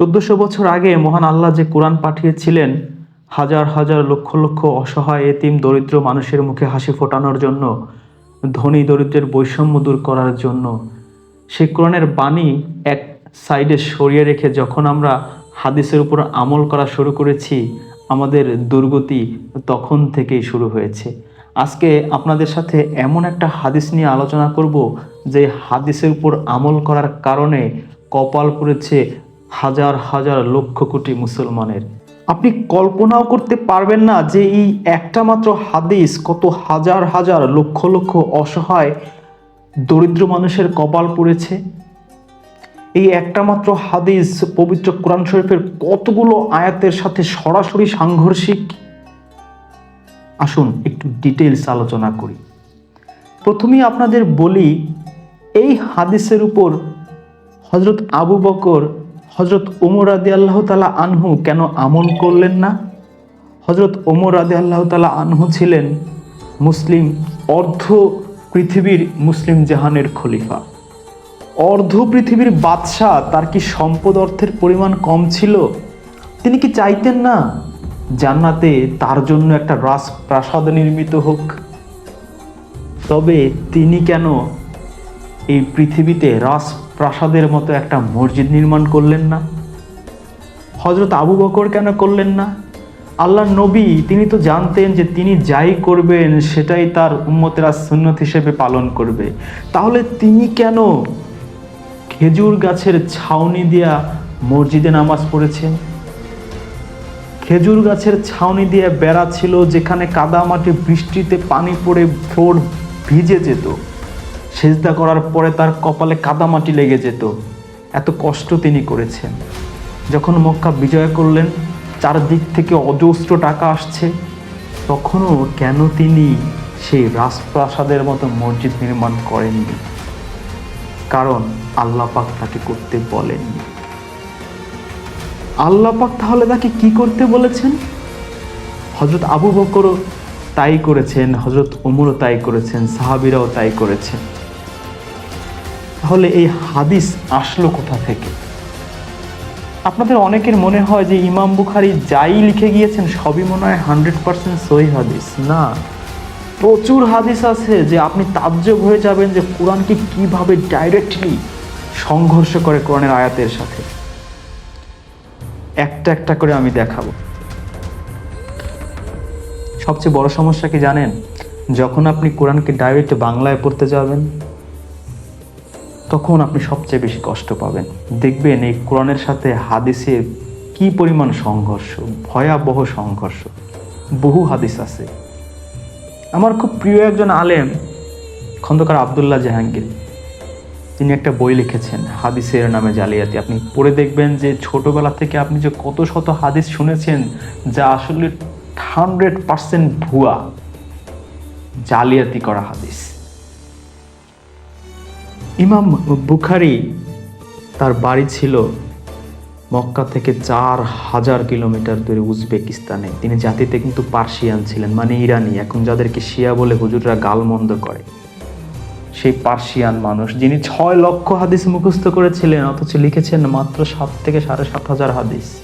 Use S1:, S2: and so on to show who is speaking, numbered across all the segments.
S1: চোদ্দশো বছর আগে মহান আল্লাহ যে কোরআন পাঠিয়েছিলেন, হাজার হাজার লক্ষ লক্ষ অসহায়, এতিম, দরিদ্র মানুষের মুখে হাসি ফোটানোর জন্য, ধনী দরিদ্রের বৈষম্য দূর করার জন্য সেই কোরআনের বাণী এক সাইডে সরিয়ে রেখে যখন আমরা হাদিসের উপর আমল করা শুরু করেছি, আমাদের দুর্গতি তখন থেকেই শুরু হয়েছে। আজকে আপনাদের সাথে এমন একটা হাদিস নিয়ে আলোচনা করব, যে হাদিসের উপর আমল করার কারণে কপাল পড়েছে হাজার হাজার লক্ষ কোটি মুসলমানের। আপনি কল্পনাও করতে পারবেন না যে এই একটা মাত্র হাদিস কত হাজার হাজার লক্ষ লক্ষ অসহায় দরিদ্র মানুষের কপাল পড়েছে। এই একটা মাত্র হাদিস পবিত্র কোরআন শরীফের কতগুলো আয়াতের সাথে সরাসরি সাংঘর্ষিক? আসুন একটু ডিটেলস আলোচনা করি। প্রথমেই আপনাদের বলি, এই হাদিসের উপর হজরত আবু বকর হজরত ওমর আদি আল্লাহ তালা আনহু কেন আমল করলেন না? হজরত ওমর আদি আল্লাহ তালা আনহু ছিলেন মুসলিম অর্ধ পৃথিবীর মুসলিম জাহানের খলিফা। অর্ধ পৃথিবীর বাদশাহ, তার কি সম্পদ অর্থের পরিমাণ কম ছিল? তিনি কি চাইতেন না জান্নাতে তার জন্য একটা রাজপ্রাসাদ নির্মিত হোক? তবে তিনি কেন এই পৃথিবীতে রাজপ্রাসাদের মতো একটা মসজিদ নির্মাণ করলেন না? হজরত আবু বকর কেন করলেন না? আল্লাহ নবী, তিনি তো জানতেন যে তিনি যাই করবেন, সেটাই তার উম্মতেরা সুন্নত হিসেবে পালন করবে। তাহলে তিনি কেন খেজুর গাছের ছাউনি দিয়া মসজিদে নামাজ পড়েছেন? খেজুর গাছের ছাউনি দিয়ে বেড়া ছিল যেখানে কাদামাটি বৃষ্টিতে পানি পড়ে ফ্লোর ভিজে যেত। সেজদা করার পরে তার কপালে কাদামাটি লেগে যেত। এত কষ্ট তিনি করেছেন। যখন মক্কা বিজয় করলেন, চারদিক থেকে অজস্র টাকা আসছে, তখনও কেন তিনি সেই রাজপ্রাসাদের মতো মসজিদ নির্মাণ করেননি? কারণ আল্লাপাক তাকে করতে বলেননি। আল্লাপাক তাহলে তাকে কি করতে বলেছেন? হজরত আবু বকরও তাই করেছেন হজরত ওমরও তাই করেছেন, সাহাবিরাও তাই করেছেন। তাহলে এই হাদিস আসলো কোথা থেকে? আপনাদের অনেকের মনে হয় যে ইমাম বুখারি যাই লিখে গিয়েছেন, সবই মনে হয় হান্ড্রেড পার্সেন্ট সহি হাদিস। না, প্রচুর হাদিস আছে যে আপনি তাজ্জব হয়ে যাবেন যে কোরআনকে কীভাবে ডাইরেক্টলি সংঘর্ষ করে কোরআনের আয়াতের সাথে। একটা একটা করে আমি দেখাবো। সবচেয়ে বড় সমস্যা কি জানেন? যখন আপনি কোরআনকে ডাইরেক্ট বাংলায় পড়তে যাবেন তখন আপনি সবচেয়ে বেশি কষ্ট পাবেন। দেখবেন এই কোরআনের সাথে হাদিসের কি পরিমাণ সংঘর্ষ, ভয়াবহ সংঘর্ষ। বহু হাদিস আছে। আমার খুব প্রিয় একজন আলেম, খন্দকার আবদুল্লাহ জাহাঙ্গীর। তিনি একটা বই লিখেছেন, হাদিসের নামে জালিয়াতি। আপনি পড়ে দেখবেন যে ছোটবেলা থেকে আপনি যে কত শত হাদিস শুনেছেন, যা আসলে হান্ড্রেড পার্সেন্ট ভুয়া, জালিয়াতি করা হাদিস। ইমাম বুখারি তার বাড়ি ছিল মক্কা থেকে চার হাজার কিলোমিটার দূরে উজবেকিস্তানে। তিনি জাতিতে কিন্তু পার্সিয়ান ছিলেন মানে ইরানি। এখন যাদেরকে শিয়া বলে হুজুররা গালমন্দ করে। সেই পার্সিয়ান মানুষ, যিনি ছয় লক্ষ হাদিস মুখস্থ করেছিলেন, অথচ লিখেছেন মাত্র সাত থেকে সাড়ে সাত হাজার হাদিস।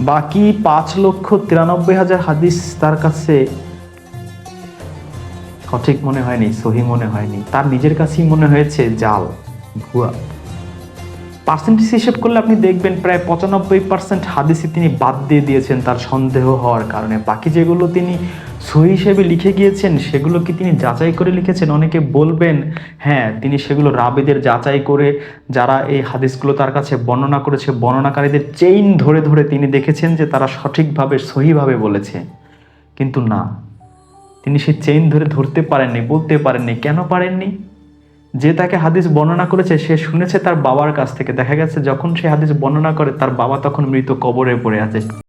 S1: বাকি পাঁচ লক্ষ তিরানব্বই হাজার হাদিস তার কাছে সঠিক মনে হয়নি, সহি মনে হয়নি। তার নিজের কাছেই মনে হয়েছে জাল, ভুয়া। পার্সেন্টেজ হিসেব করলে আপনি দেখবেন প্রায় পঁচানব্বই পার্সেন্ট হাদিসে তিনি বাদ দিয়ে দিয়েছেন তার সন্দেহ হওয়ার কারণে। বাকি যেগুলো তিনি সহি হিসেবে লিখে গিয়েছেন, সেগুলো কি তিনি যাচাই করে লিখেছেন? অনেকে বলবেন হ্যাঁ তিনি সেগুলো রাবেদের যাচাই করে যারা এই হাদিসগুলো তার কাছে বর্ণনা করেছে, বর্ণনাকারীদের চেইন ধরে ধরে তিনি দেখেছেন যে তারা সঠিকভাবে, সহিভাবে বলেছে। কিন্তু না। তিনি সে চেইন ধরে ধরতে পারেননি, বলতে পারেননি, কেন পারেননি? যে তাকে হাদিস বর্ণনা করেছে, সে শুনেছে তার বাবার কাছ থেকে। দেখা গেছে যখন সে হাদিস বর্ণনা করে, তার বাবা তখন মৃত কবরে পড়ে আছে।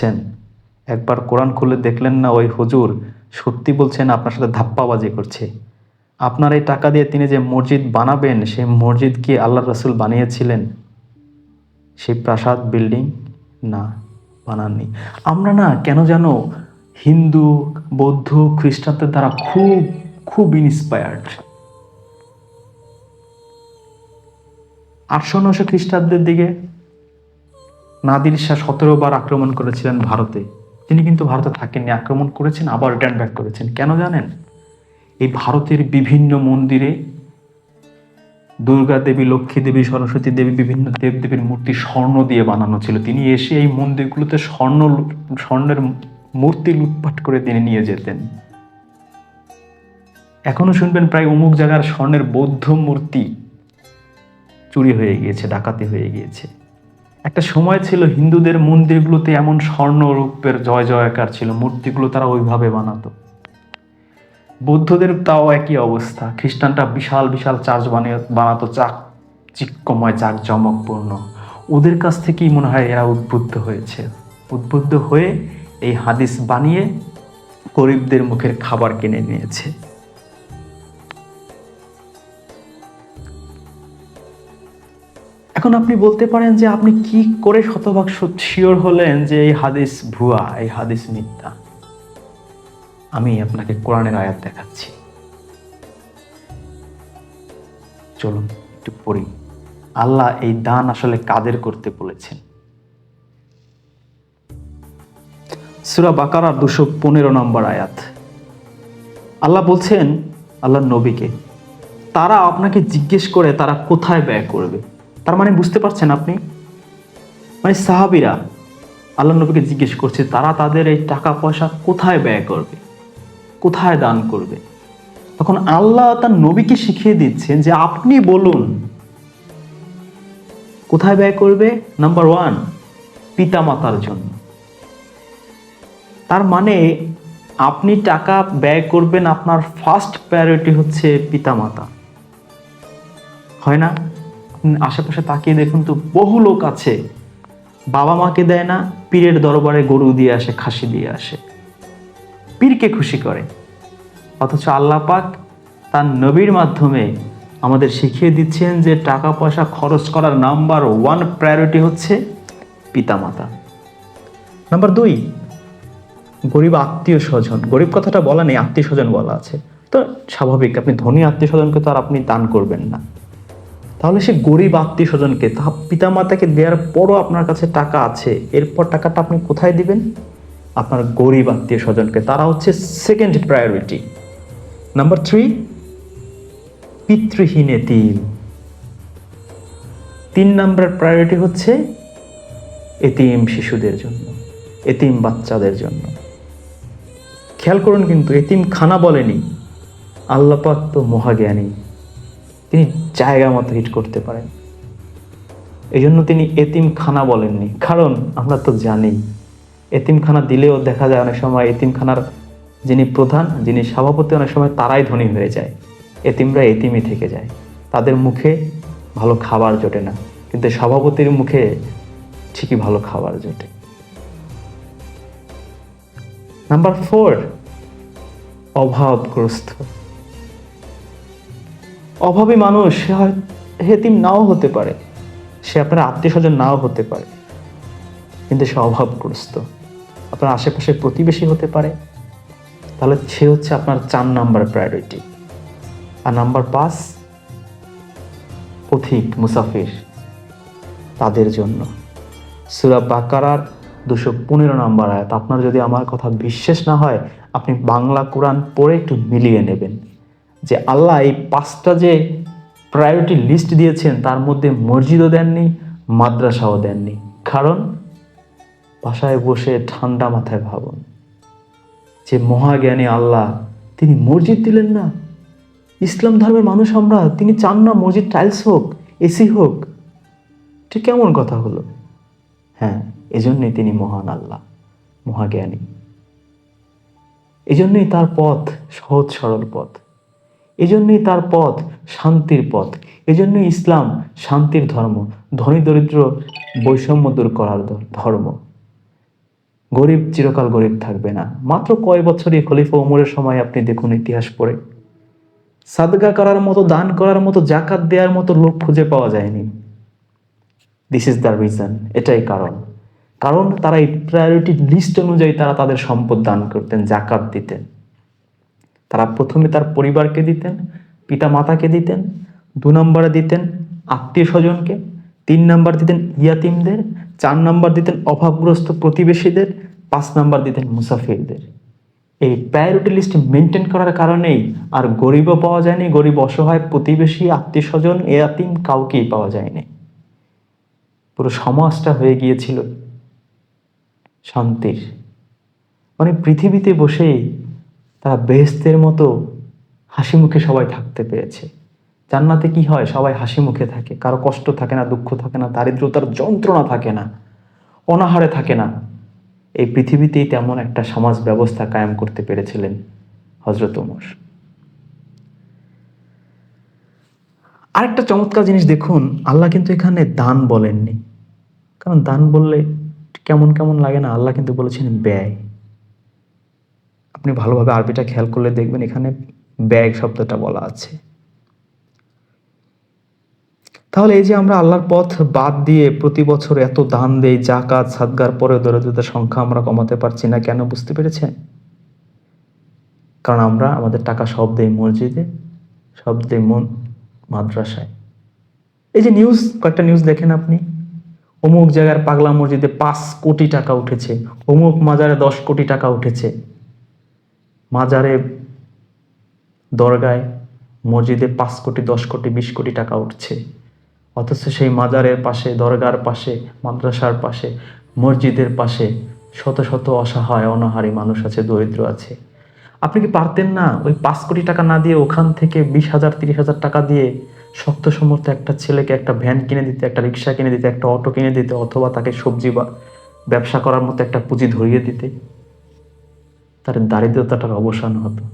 S1: বলছেন, একবার কোরআন খুলে দেখলেন না ওই হুজুর? সত্যি বলছেন আপনার সাথে ধাপ্পাবাজি করছে। আপনার এই টাকা দিয়ে তিনি যে মসজিদ বানাবেন, সেই মসজিদ কি আল্লাহ রসুল বানিয়েছিলেন? সেই প্রাসাদ, বিল্ডিং? না, বানাননি। আমরা না কেন যেন হিন্দু, বৌদ্ধ, খ্রিস্টানদের দ্বারা খুব খুব ইন্সপায়ার্ড আটশো নশো খ্রিস্টাব্দের দিকে নাদির শাহ সতেরো বার আক্রমণ করেছিলেন ভারতে। তিনি কিন্তু ভারতে থাকেননি, আক্রমণ করেছেন, আবার রিটার্ন ব্যাক করেছেন। কেন জানেন? এই ভারতের বিভিন্ন মন্দিরে দুর্গা দেবী, লক্ষ্মী দেবী, সরস্বতী দেবী, বিভিন্ন দেবদেবীর মূর্তি স্বর্ণ দিয়ে বানানো ছিল। তিনি এসে এই মন্দিরগুলোতে স্বর্ণ স্বর্ণের মূর্তি লুটপাট করে তিনি নিয়ে যেতেন। এখনও শুনবেন প্রায় অমুক জায়গার স্বর্ণের বৌদ্ধ মূর্তি চুরি হয়ে গিয়েছে, ডাকাতি হয়ে গিয়েছে। একটা সময় ছিল হিন্দুদের মন্দিরগুলোতে এমন স্বর্ণরূপের জয় জয়কার ছিল, মূর্তিগুলো তারা ওইভাবে বানাতো। বৌদ্ধদের তাও একই অবস্থা খ্রিস্টানটা বিশাল বিশাল চার্চ বানিয়ে, বানাতো চাক চিক্কময় চাক জমকপূর্ণ ওদের কাছ থেকেই মনে হয় এরা উদ্বুদ্ধ হয়েছে। উদ্বুদ্ধ হয়ে এই হাদিস বানিয়ে গরিবদের মুখের খাবার কিনে নিয়েছে। এখন আপনি বলতে পারেন যে আপনি কি করে শতভাগ শিওর হলেন যে এই হাদিস ভুয়া, এই হাদিস মিথ্যা? আমি আপনাকে কোরআনের আয়াত দেখাচ্ছি। চলুন, একটু পড়ি। আল্লাহ এই দান আসলে কাদের করতে বলেছেন? সুরা বাকারা দুশো পনেরো নম্বর আয়াত। আল্লাহ বলছেন আল্লাহ নবীকে, তারা আপনাকে জিজ্ঞেস করে তারা কোথায় ব্যয় করবে? তার মানে বুঝতে পারছেন আপনি? মানে সাহাবিরা আল্লাহ নবীকে জিজ্ঞেস করছে, তারা তাদের এই টাকা পয়সা কোথায় ব্যয় করবে? কোথায় দান করবে? তখন আল্লাহ তার নবীকে শিখিয়ে দিচ্ছেন যে আপনি বলুন, কোথায় ব্যয় করবে? নাম্বার ওয়ান পিতা মাতার জন্য। তার মানে আপনি টাকা ব্যয় করবেন, আপনার ফার্স্ট প্রায়োরিটি হচ্ছে পিতামাতা। হয় না? আশেপাশে তাকিয়ে দেখুন তো, বহু লোক আছে। বাবা মাকে দেয় না, পীরের দরবারে গরু দিয়ে আসে, খাসি দিয়ে আসে। পীরকে খুশি করে। অথচ আল্লাহ পাক তার নবীর মাধ্যমে আমাদের শিখিয়ে দিচ্ছেন যে টাকা পয়সা খরচ করার নাম্বার ওয়ান প্রায়োরিটি হচ্ছে পিতামাতা। নাম্বার দুই, গরিব আত্মীয় স্বজন। গরিব কথাটা বলা নেই, আত্মীয় স্বজন বলা আছে। তো স্বাভাবিক, আপনি ধনী আত্মীয় স্বজনকে তো আর আপনি দান করবেন না। তাহলে সে গরিব আত্মীয় স্বজনকে, তা পিতামাতাকে দেওয়ার পরও আপনার কাছে টাকা আছে, এরপর টাকাটা আপনি কোথায় দিবেন? আপনার গরিব আত্মীয় স্বজনকে। তারা হচ্ছে সেকেন্ড প্রায়োরিটি নাম্বার থ্রি পিতৃহীন এতিম তিন নাম্বার প্রায়োরিটি হচ্ছে এতিম শিশুদের জন্য, এতিম বাচ্চাদের জন্য। খেয়াল করুন কিন্তু এতিম খানা বলেনি, আল্লাপাক তো মহাজ্ঞানী। তিনি জায়গা মতো হিট করতে পারেন। এই জন্য তিনি এতিম খানা বলেননি। কারণ আমরা তো জানি, এতিমখানা দিলেও দেখা যায় অনেক সময় এতিমখানার যিনি প্রধান, যিনি সভাপতি, অনেক সময় তারাই ধনী হয়ে যায়। এতিমরা এতিমই থেকে যায়। তাদের মুখে ভালো খাবার জোটে না, কিন্তু সভাপতির মুখে ঠিকই ভালো খাবার জোটে। নাম্বার ফোর, অভাবগ্রস্ত। অভাবী মানুষ, সে হয় হেতিম নাও হতে পারে। সে আপনার আত্মীয় স্বজন নাও হতে পারে। কিন্তু সে অভাবগ্রস্ত। আপনার আশেপাশে প্রতিবেশী হতে পারে। তাহলে সে হচ্ছে আপনার চার নাম্বার প্রায়োরিটি আর নাম্বার পাঁচ, পথিক, মুসাফির, তাদের জন্য। সুরা বাকারার দুশো পনেরো নম্বর আয়াত। আপনার যদি আমার কথা বিশ্বাস না হয়, আপনি বাংলা কোরআন পড়ে একটু মিলিয়ে নেবেন। যে আল্লাহ এই পাঁচটা যে প্রায়োরিটি লিস্ট দিয়েছেন, তার মধ্যে মসজিদও দেননি, মাদ্রাসাও দেননি। কারণ বাসায় বসে ঠান্ডা মাথায় ভাবুন, যে মহাজ্ঞানী আল্লাহ, তিনি মসজিদ দিলেন না। ইসলাম ধর্মের মানুষ আমরা, তিনি চান না মসজিদ টাইলস হোক এসি হোক। ঠিক কেমন কথা হলো? হ্যাঁ এজন্যই তিনি মহান আল্লাহ, মহাজ্ঞানী। এজন্যই তার পথ সহজ সরল পথ। এজন্যই তার পথ শান্তির পথ। এজন্যই ইসলাম শান্তির ধর্ম, ধনী দরিদ্র বৈষম্য দূর করার ধর্ম। গরিব চিরকাল গরিব থাকবে না। মাত্র কয় বছরই খলিফা উমরের সময় আপনি দেখুন ইতিহাস পড়ে। সাদগা করার মতো, দান করার মতো, জাকাত দেওয়ার মতো লোক খুঁজে পাওয়া যায়নি। দিস ইজ দ্য রিজন এটাই কারণ। কারণ তারা এই প্রায়োরিটি লিস্ট অনুযায়ী তারা তাদের সম্পদ দান করতেন, জাকাত দিতেন। তারা প্রথমে তার পরিবারকে দিতেন পিতা মাতাকে দিতেন, দু নম্বরে দিতেন আত্মীয় স্বজনকে, তিন নাম্বার দিতেন ইয়াতিমদের, চার নাম্বার দিতেন অভাবগ্রস্ত প্রতিবেশীদের, পাঁচ নাম্বার দিতেন মুসাফিরদের। এই প্রায়োরিটি লিস্ট মেনটেন করার কারণেই আর গরিবও পাওয়া যায়নি, গরিব অসহায় প্রতিবেশী, আত্মীয় স্বজন, এয়াতিম কাউকেই পাওয়া যায়নি। পুরো সমাজটা হয়ে গিয়েছিল শান্তির। মানে পৃথিবীতে বসেই তারা বেহেস্তের মতো হাসি মুখে সবাই থাকতে পেরেছে। জান্নাতে কি হয়? সবাই হাসি মুখে থাকে। কারও কষ্ট থাকে না, দুঃখ থাকে না, দারিদ্রতার যন্ত্রণা থাকে না, অনাহারে থাকে না। এই পৃথিবীতেই তেমন একটা সমাজ ব্যবস্থা কায়েম করতে পেরেছিলেন হজরত উমর আরেকটা চমৎকার জিনিস দেখুন, আল্লাহ কিন্তু এখানে দান বলেননি। কারণ দান বললে কেমন কেমন লাগে না, আল্লাহ কিন্তু বলেছেন ব্যয়। আপনি ভালোভাবে আরবিটা খেয়াল করলে দেখবেন এখানে ব্যয় শব্দটা বলা আছে। তাহলে এই যে আমরা আল্লাহর পথ বাদ দিয়ে প্রতি বছর এত দান দেই জাকাত সাদগার, পরে দরিদ্রতার সংখ্যা আমরা কমাতে পারছি না, কেন বুঝতে পেরেছেন? কারণ আমরা আমাদের টাকা সব দেই মসজিদে, সব দেই মন, মাদ্রাসায়। এই যে নিউজ কয়েকটা নিউজ দেখেন আপনি। অমুক জায়গার পাগলা মসজিদে পাঁচ কোটি টাকা উঠেছে, অমুক মাজারে দশ কোটি টাকা উঠেছে। মাজারে, দরগায়, মসজিদে পাঁচ কোটি, দশ কোটি, বিশ কোটি টাকা উঠছে। অথচ সেই মাজারের পাশে, দরগার পাশে, মাদ্রাসার পাশে, মসজিদের পাশে শত শত অসহায়, অনাহারী মানুষ আছে, দরিদ্র আছে। আপনি কি পারতেন না ওই পাঁচ কোটি টাকা না দিয়ে ওখান থেকে বিশ হাজার, তিরিশ হাজার টাকা দিয়ে শক্ত সমর্থ একটা ছেলেকে একটা ভ্যান কিনে দিতে, একটা রিক্সা কিনে দিতে, একটা অটো কিনে দিতে, অথবা তাকে সবজি বা ব্যবসা করার মতো একটা পুঁজি ধরিয়ে দিতে? তার দারিদ্রতাটার অবসান হতো।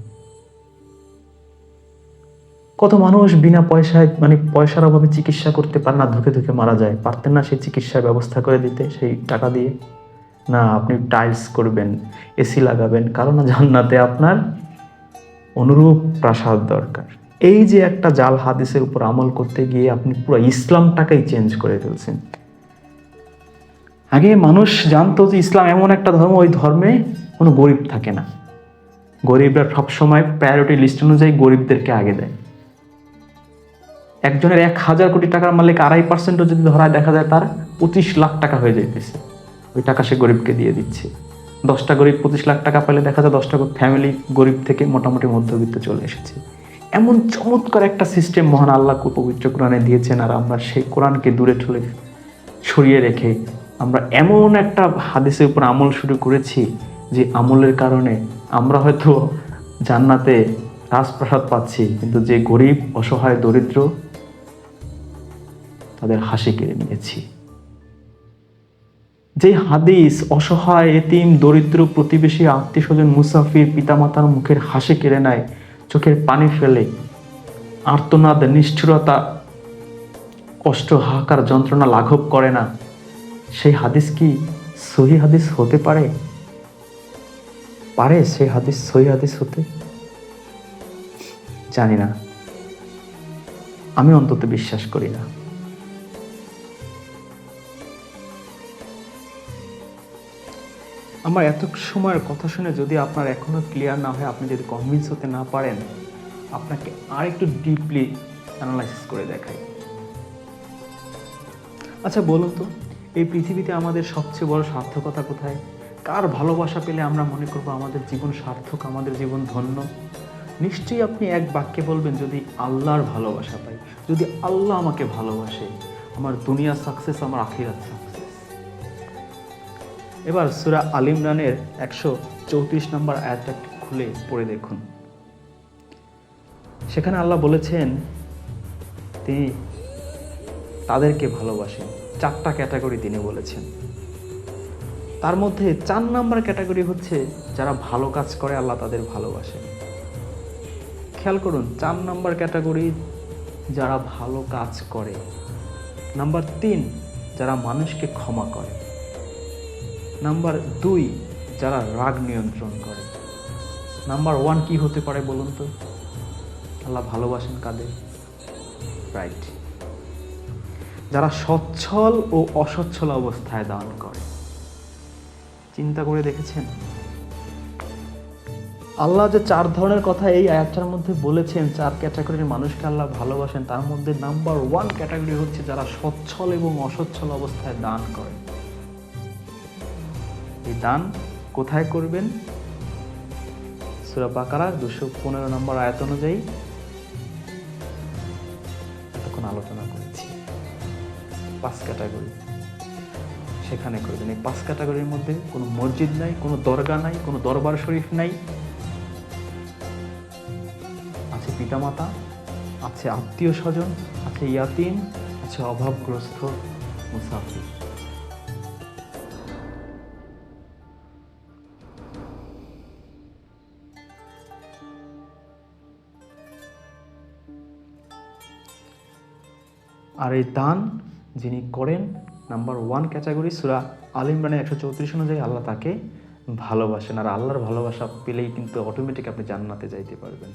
S1: কত মানুষ বিনা পয়সায় মানে পয়সার অভাবে চিকিৎসা করতে পারে না, ধুকে ধুকে মারা যায়। পারতেন না সেই চিকিৎসার ব্যবস্থা করে দিতে, সেই টাকা দিয়ে। না, আপনি টাইলস করবেন এসি লাগাবেন, কারণ জান্নাতে আপনার অনুরূপ প্রাসাদ দরকার। এই যে একটা জাল হাদিসের উপর আমল করতে গিয়ে আপনি পুরো ইসলামটাকেই চেঞ্জ করে ফেলছেন। আগে মানুষ জানতো যে ইসলাম এমন একটা ধর্ম, ওই ধর্মে কোনো গরিব থাকে না। গরিবরা সবসময় প্রায়োরিটি লিস্ট অনুযায়ী গরিবদেরকে আগে দেয়। একজনের এক হাজার কোটি টাকার মালিক আড়াই পার্সেন্টও যদি ধরায় দেখা যায় তার পঁচিশ লাখ টাকা হয়ে যাইতেছে। ওই টাকা সে গরিবকে দিয়ে দিচ্ছে। দশটা গরিব পঁচিশ লাখ টাকা পেলে দেখা যায় দশটা ফ্যামিলি গরিব থেকে মোটামুটি মধ্যবিত্ত চলে এসেছে। এমন চমৎকার একটা সিস্টেম মহান আল্লাহ পবিত্র কোরআনে দিয়েছেন আর আমরা সেই কোরআনকে দূরে ঠলে সরিয়ে রেখে আমরা এমন একটা হাদিসের উপর আমল শুরু করেছি যে আমলের কারণে আমরা হয়তো জান্নাতে রাজপ্রাসাদ পাচ্ছি, কিন্তু যে গরিব, অসহায়, দরিদ্র, তাদের হাসি কেড়ে নিয়েছি। যে হাদিস, অসহায়, এতিম, দরিদ্র, প্রতিবেশী আত্মীয় স্বজন মুসাফির, পিতামাতার মুখের হাসি কেড়ে নেয়, চোখের পানি ফেলে, আর্তনাদ, নিষ্ঠুরতা, কষ্ট, হাহাকার, যন্ত্রণা লাঘব করে না। সেই হাদিস কি সহি হাদিস হতে পারে? পারে সে হাদিস সহি হাদিস হতে? জানি না। আমি অন্তত বিশ্বাস করি না। আমার এত সময়ের কথা শুনে যদি আপনার এখনও ক্লিয়ার না হয়, আপনি যদি কনভিন্স হতে না পারেন, আপনাকে আর একটু ডিপলি অ্যানালাইসিস করে দেখাই। আচ্ছা বলুন তো, এই পৃথিবীতে আমাদের সবচেয়ে বড় সার্থকতা কোথায়? কার ভালোবাসা পেলে আমরা মনে করব আমাদের জীবন সার্থক, আমাদের জীবন ধন্য? নিশ্চয়ই আপনি এক বাক্যে বলবেন, যদি আল্লাহর ভালোবাসা পাই, যদি আল্লাহ আমাকে ভালোবাসে, আমার দুনিয়া সাকসেস আমার আখিরাত সাকসেস এবার সুরা আল ইমরানের একশো চৌত্রিশ নম্বর আয়াতটা খুলে পড়ে দেখুন। সেখানে আল্লাহ বলেছেন, তিনি তাদেরকে ভালোবাসেন। চারটা ক্যাটাগরি তিনি বলেছেন। তার মধ্যে চার নাম্বার ক্যাটাগরি হচ্ছে যারা ভালো কাজ করে, আল্লাহ তাদের ভালোবাসেন খেয়াল করুন, চার নাম্বার ক্যাটাগরি যারা ভালো কাজ করে। নাম্বার তিন, যারা মানুষকে ক্ষমা করে। নাম্বার দুই, যারা রাগ নিয়ন্ত্রণ করে। নাম্বার ওয়ান কি হতে পারে বলুন তো? আল্লাহ ভালোবাসেন কাদের? রাইট যারা সচ্ছল ও অসচ্ছল অবস্থায় দান করে। চিন্তা করে দেখেছেন? আল্লাহ যে চার ধরনের কথা এই আয়াতটার মধ্যে বলেছেন, চার ক্যাটাগরির মানুষকে আল্লাহ ভালোবাসেন, তার মধ্যে নাম্বার ওয়ান ক্যাটাগরি হচ্ছে যারা সচ্ছল এবং অসচ্ছল অবস্থায় দান করে। এই দান কোথায় করবেন? সুরা বাকারা দুশো পনেরো নম্বর আয়াত অনুযায়ী এতক্ষণ আলোচনা করেছি। পাঁচ ক্যাটাগরি। সেখানে করবেন এই পাঁচ ক্যাটাগরির মধ্যে কোনো মসজিদ নাই, কোনো দরগা নাই, কোনো দরবার শরীফ নাই। আছে পিতামাতা, আছে আত্মীয় স্বজন, আছে ইয়াতিম, আছে অভাবগ্রস্ত মুসাফির। আর এই দান যিনি করেন নাম্বার ওয়ান ক্যাটাগরি সুরা আল ইমরানের একশো চৌত্রিশ অনুযায়ী আল্লাহ তাকে ভালোবাসেন। আর আল্লাহর ভালোবাসা পেলেই কিন্তু অটোমেটিক আপনি জান্নাতে যাইতে পারবেন।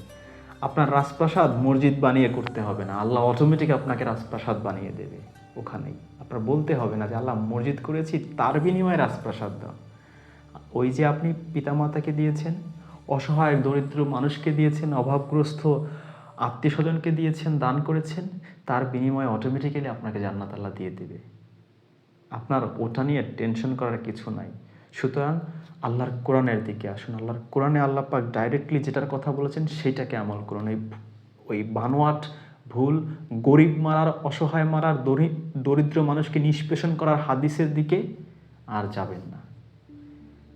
S1: আপনার রাজপ্রাসাদ মসজিদ বানিয়ে করতে হবে না। আল্লাহ অটোমেটিক আপনাকে রাজপ্রাসাদ বানিয়ে দেবে ওখানেই। আপনার বলতে হবে না যে, আল্লাহ, মসজিদ করেছি, তার বিনিময়ে রাজপ্রাসাদ দাও। ওই যে আপনি পিতামাতাকে দিয়েছেন, অসহায় দরিদ্র মানুষকে দিয়েছেন, অভাবগ্রস্ত আত্মীয় স্বজনকে দিয়েছেন, দান করেছেন, তার বিনিময়ে অটোমেটিক্যালি আপনাকে জান্নাত আল্লাহ দিয়ে দেবে। আপনার ওটা নিয়ে টেনশন করার কিছু নাই। সুতরাং আল্লাহর কোরআনের দিকে আসুন। আল্লাহর কোরআনে আল্লাহ পাক ডাইরেক্টলি যেটার কথা বলেছেন সেইটাকে আমল করুন। ওই ওই বানোয়াট, ভুল, গরিব মারার, অসহায় মারার দরিদ্র মানুষকে নিষ্পেষণ করার হাদিসের দিকে আর যাবেন না।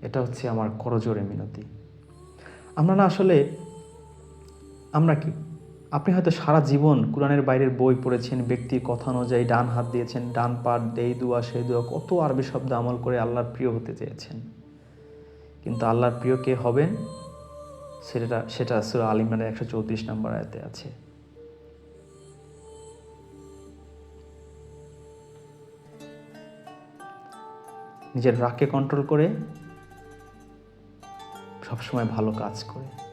S1: এটা হচ্ছে আমার করজোরে মিনতি। আমরা না আসলে আমরা কি আপনি হয়তো সারা জীবন কোরআনের বাইরের বই পড়েছেন, ব্যক্তির কথা অনুযায়ী ডান হাত দিয়েছেন, ডান পাট দেই দুয়া, সেই দুয়া, কত আরবি শব্দ আমল করে আল্লাহর প্রিয় হতে চেয়েছেন। কিন্তু আল্লাহর প্রিয় কে হবেন? সেটা সেটা সুরা আল ইমরানের একশো চৌত্রিশ নম্বর আয়াতে আছে। নিজের রাগকে কন্ট্রোল করে, সবসময় ভালো কাজ করে।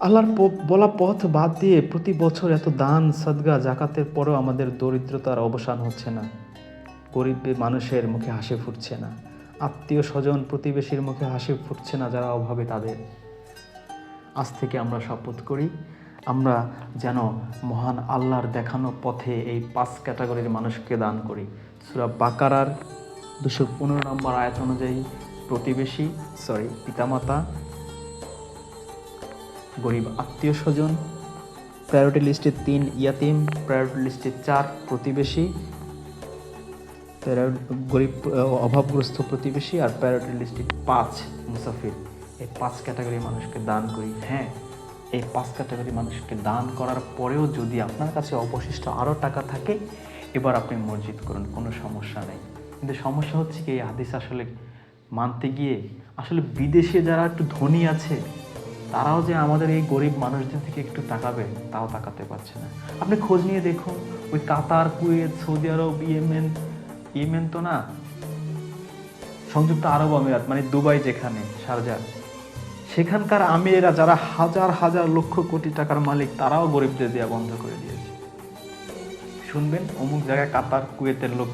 S1: আল্লাহর বলা পথ বাদ দিয়ে প্রতি বছর এত দান, সদগা, জাকাতের পরেও আমাদের দরিদ্রতার অবসান হচ্ছে না। গরিব মানুষের মুখে হাসি ফুটছে না। আত্মীয় স্বজন প্রতিবেশীর মুখে হাসি ফুটছে না, যারা অভাবে তাদের। আজ থেকে আমরা শপথ করি, আমরা যেন মহান আল্লাহর দেখানো পথে এই পাঁচ ক্যাটাগরির মানুষকে দান করি। সুরা বাকারার দুশো পনেরো নম্বর আয়াত অনুযায়ী প্রতিবেশী সরি পিতামাতা গরিব আত্মীয় স্বজন প্রায়োরিটি লিস্টে তিন ইয়াতিম প্রায়োরিটি লিস্টে চার প্রতিবেশী গরিব অভাবগ্রস্ত প্রতিবেশী আর প্যারিটি লিস্টে পাঁচ মুসাফির। এই পাঁচ ক্যাটাগরি মানুষকে দান করি। হ্যাঁ এই পাঁচ ক্যাটাগরি মানুষকে দান করার পরেও যদি আপনার কাছে অবশিষ্ট আরও টাকা থাকে, এবার আপনি মসজিদ করুন, কোনো সমস্যা নেই। কিন্তু সমস্যা হচ্ছে কি, এই হাদিস আসলে মানতে গিয়ে, আসলে বিদেশে যারা একটু ধনী আছে তারাও যে আমাদের এই গরিব মানুষদের থেকে একটু তাকাবে, তাও তাকাতে পারছে না। আপনি খোঁজ নিয়ে দেখুন, ওই Qatar, Kuwait, Saudi Arab, Yemen Yemen তো না, সংযুক্ত আরব আমিরাত মানে দুবাই যেখানে শারজা সেখানকার আমিরেরা যারা হাজার হাজার লক্ষ কোটি টাকার মালিক, তারাও গরিবদের দেওয়া বন্ধ করে দিয়েছে। শুনবেন, অমুক জায়গায় কাতার, কুয়েতের লোক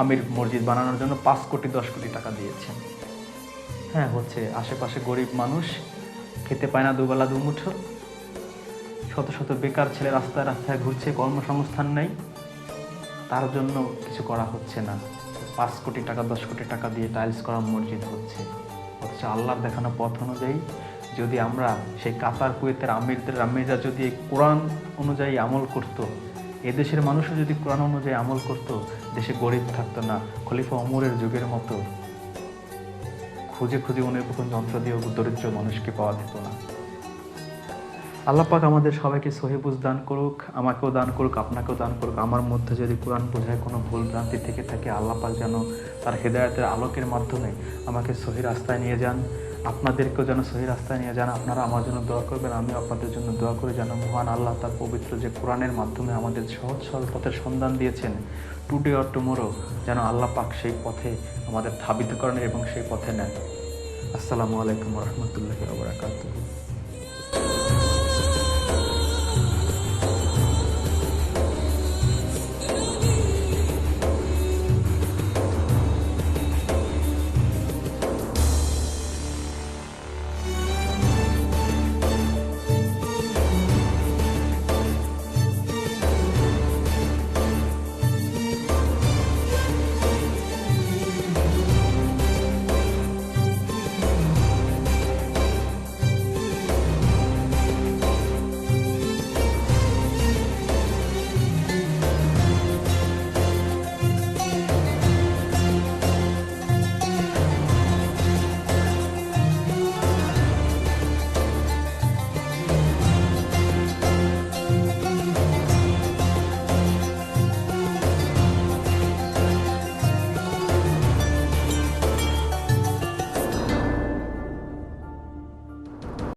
S1: আমির মসজিদ বানানোর জন্য পাঁচ কোটি, দশ কোটি টাকা দিয়েছেন। হ্যাঁ হচ্ছে আশেপাশে গরিব মানুষ খেতে পায় না দুবেলা দুমুঠো। শত শত বেকার ছেলে রাস্তায় রাস্তায় ঘুরছে, কর্মসংস্থান নেই। তার জন্য কিছু করা হচ্ছে না। পাঁচ কোটি টাকা, দশ কোটি টাকা দিয়ে টাইলস করা মসজিদ হচ্ছে। অথচ আল্লাহর দেখানো পথ অনুযায়ী যদি আমরা সেই কাতার কুয়েতের আমিরদের আমিররা যদি কোরআন অনুযায়ী আমল করতো, এদেশের মানুষও যদি কোরআন অনুযায়ী আমল করতো, দেশে গরিব থাকতো না। খলিফা অমরের যুগের মতো খুঁজে খুঁজে অনুপকরণ যন্ত্র দিয়েও দরিদ্র মানুষকে পাওয়া যেত না। আল্লাহ পাক আমাদের সবাইকে সহিবুজ দান করুক, আমাকেও দান করুক, আপনাকেও দান করুক। আমার মধ্যে যদি কোরআন বোঝায় কোনো ভুল ভ্রান্তি থেকে থাকে আল্লাহ পাক যেন তার হেদায়তের আলোকের মাধ্যমে আমাকে সহি রাস্তায় নিয়ে যান। আপনাদেরকেও যেন সহি রাস্তায় নিয়ে যান। আপনারা আমার জন্য দোয়া করবেন আমি আপনাদের জন্য দোয়া করে যেন মহান আল্লাহ তার পবিত্র যে কোরআনের মাধ্যমে আমাদের সহজ সরল পথের সন্ধান দিয়েছেন টুডে অর টুমোরো যেন আল্লাহ পাক সেই পথে আমাদের ধাবিত করেন এবং সেই পথে নেন। আসসালামু আলাইকুম রহমতুল্লাহ ওবরাকাতুহু